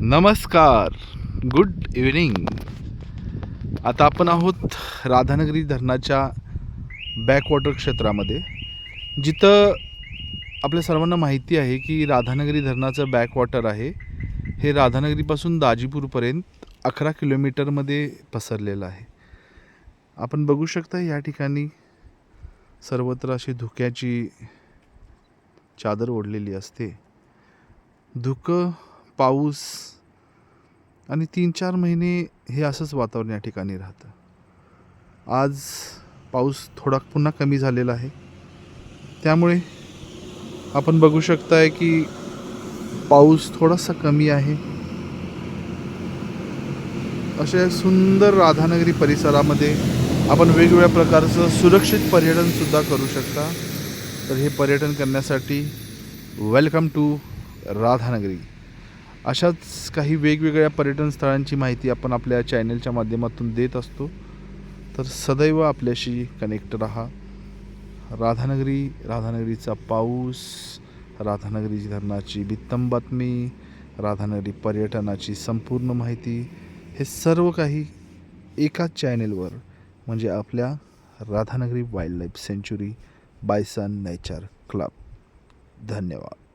नमस्कार. Good evening आता आपण आहोत राधानगरी धरणाच्या बॅकवॉटर क्षेत्रामध्ये जिथं आपल्या सर्वांना माहिती आहे की राधानगरी धरणाचं बॅकवॉटर आहे. हे राधानगरीपासून दाजीपूरपर्यंत अकरा किलोमीटरमध्ये पसरलेलं आहे. आपण बघू शकता या ठिकाणी सर्वत्र अशी धुक्याची चादर ओढलेली असते. धुकं पाऊस आणि तीन चार महिने हे असंच वातावरण या ठिकाणी राहतं. आज पाऊस थोडा पुन्हा कमी झालेला आहे. त्यामुळे आपण बघू शकताय की पाऊस थोडासा कमी आहे. अशा सुंदर राधानगरी परिसरामध्ये आपण वेगवेगळ्या प्रकारचं सुरक्षित पर्यटनसुद्धा करू शकता. तर हे पर्यटन करण्यासाठी वेलकम टू राधानगरी. अशाच काही वेगवेगळ्या पर्यटन स्थळांची माहिती आपण आपल्या चॅनलच्या माध्यमातून देत असतो. तर सदैव आपल्याशी कनेक्ट राहा. राधानगरी राधानगरीचा पाऊस राधानगरी धरणाची बित्तम बातमी राधानगरी पर्यटनाची संपूर्ण माहिती हे सर्व काही एकाच चॅनेलवर म्हणजे आपल्या Radhanagari wildlife sanctuary bison nature club. धन्यवाद.